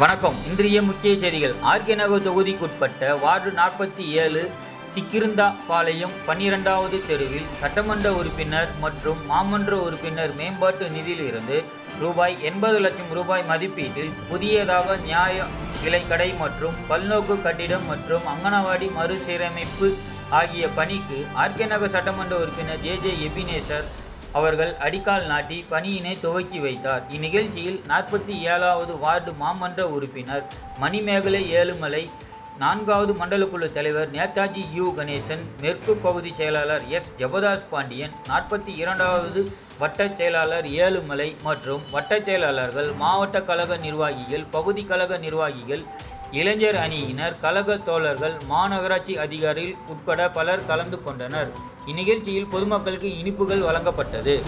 வணக்கம். இன்றைய முக்கிய செய்திகள். ஆர்கே நகர் தொகுதிக்குட்பட்ட வார்டு நாற்பத்தி ஏழு சிக்கிருந்தா பாளையம் பன்னிரெண்டாவது தெருவில் சட்டமன்ற உறுப்பினர் மற்றும் மாமன்ற உறுப்பினர் மேம்பாட்டு நிதியிலிருந்து ரூபாய் எண்பது லட்சம் ரூபாய் மதிப்பீட்டில் புதியதாக நியாய விலைக்கடை மற்றும் பல்நோக்கு கட்டிடம் மற்றும் அங்கனவாடி மறுசீரமைப்பு ஆகிய பணிக்கு ஆர்கே நகர் சட்டமன்ற உறுப்பினர் ஜே ஜே எபினேசர் அவர்கள் அடிக்கால் நாட்டி பணியினை துவக்கி வைத்தார். இந்நிகழ்ச்சியில் நாற்பத்தி ஏழாவது வார்டு மாமன்ற உறுப்பினர் மணிமேகலை ஏழுமலை நான்காவது மண்டலக்குழு தலைவர் நேதாஜி யு. கணேசன் மேற்கு பகுதி செயலாளர் எஸ். ஜபதாஸ் பாண்டியன் நாற்பத்தி இரண்டாவது வட்டச் செயலாளர் ஏழுமலை மற்றும் வட்டச் செயலாளர்கள் மாவட்ட கழக நிர்வாகிகள் பகுதி கழக நிர்வாகிகள் இளைஞர் அணியினர் கழக தோழர்கள் மாநகராட்சி அதிகாரிகள் உட்பட பலர் கலந்து கொண்டனர். இந்நிகழ்ச்சியில் பொதுமக்களுக்கு இனிப்புகள் வழங்கப்பட்டது.